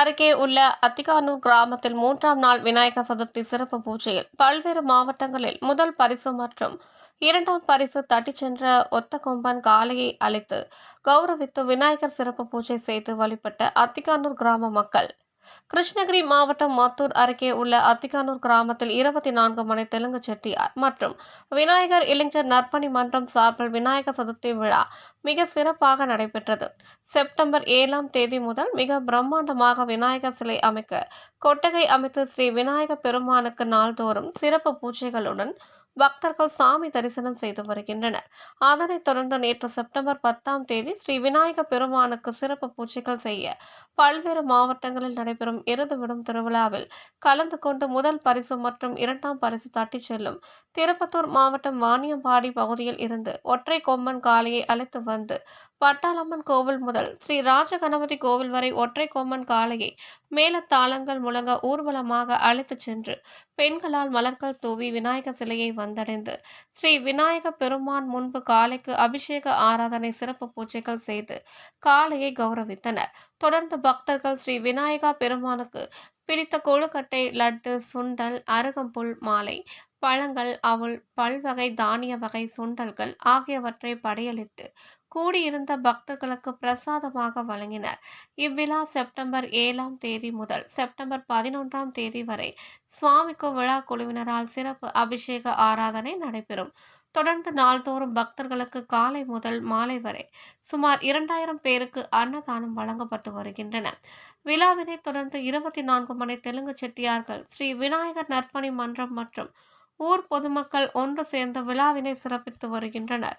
அருகே உள்ள அத்திகானூர் கிராமத்தில் மூன்றாம் நாள் விநாயகர் சதுர்த்தி சிறப்பு பூஜையில் பல்வேறு மாவட்டங்களில் முதல் பரிசு மற்றும் இரண்டாம் பரிசு தட்டிச் சென்ற ஒத்த கொம்பன் காளையை அழைத்து கௌரவித்து விநாயகர் சிறப்பு பூஜை செய்து வழிபட்ட அத்திகானூர் கிராம மக்கள். கிருஷ்ணகிரி மாவட்டம் மத்தூர் அருகே உள்ள அத்திகானூர் கிராமத்தில் இருபத்தி நான்கு மணி தெலுங்கு செட்டியார் மற்றும் விநாயகர் இளைஞர் நற்பணி மன்றம் சார்பில் விநாயகர் சதுர்த்தி விழா மிக சிறப்பாக நடைபெற்றது. செப்டம்பர் ஏழாம் தேதி முதல் மிக பிரம்மாண்டமாக விநாயகர் சிலை அமைக்க கொட்டகை அமைத்து ஸ்ரீ விநாயக பெருமானுக்கு நாள்தோறும் சிறப்பு பூஜைகளுடன் பக்தர்கள் சாமி தரிசனம் செய்து வருகின்றனர். அதனைத் தொடர்ந்து நேற்று செப்டம்பர் பத்தாம் தேதி ஸ்ரீ விநாயக பெருமானுக்கு சிறப்பு பூஜைகள் செய்ய பல்வேறு மாவட்டங்களில் நடைபெறும் எருது விடும் திருவிழாவில் கலந்து கொண்டு முதல் பரிசு மற்றும் இரண்டாம் பரிசு தட்டிச் செல்லும் திருப்பத்தூர் மாவட்டம் வாணியம்பாடி பகுதியில் இருந்து ஒற்றை கொம்பன் காளையை அழைத்து வந்து பட்டாளம்மன் கோவில் முதல் ஸ்ரீ ராஜகணபதி கோவில் வரை ஒற்றை கோமன் காளையை மேலத்தாளங்கள் முழங்க ஊர்வலமாக அழைத்துச் சென்று பெண்களால் மலர்கள் தூவி விநாயகர் சிலையை வந்தடைந்து ஸ்ரீ விநாயக பெருமான் முன்பு காளைக்கு அபிஷேக ஆராதனை சிறப்பு பூஜைகள் செய்து காளையை கௌரவித்தனர். தொடர்ந்து பக்தர்கள் ஸ்ரீ விநாயகா பெருமானுக்கு பிடித்த கொழுக்கட்டை லட்டு சுண்டல் அருகம்புல் மாலை பழங்கள் அவள் பல்வகை தானிய வகை சுண்டல்கள் ஆகியவற்றை படையலிட்டு கூடியிருந்த பக்தர்களுக்கு பிரசாதமாக வழங்கினர். இவ்விழா செப்டம்பர் ஏழாம் தேதி முதல் செப்டம்பர் பதினொன்றாம் தேதி வரை சுவாமிக்கு விழா குழுவினரால் சிறப்பு அபிஷேக ஆராதனை நடைபெறும். தொடர்ந்து நாள்தோறும் பக்தர்களுக்கு காலை முதல் மாலை வரை சுமார் இரண்டாயிரம் பேருக்கு அன்னதானம் வழங்கப்பட்டு வருகின்றன. விழாவினை தொடர்ந்து இருபத்தி நான்கு மணி தெலுங்கு செட்டியார்கள் ஸ்ரீ விநாயகர் நற்பணி மன்றம் மற்றும் ஊர் பொதுமக்கள் ஒன்று சேர்ந்து விழாவினை சிறப்பித்து வருகின்றனர்.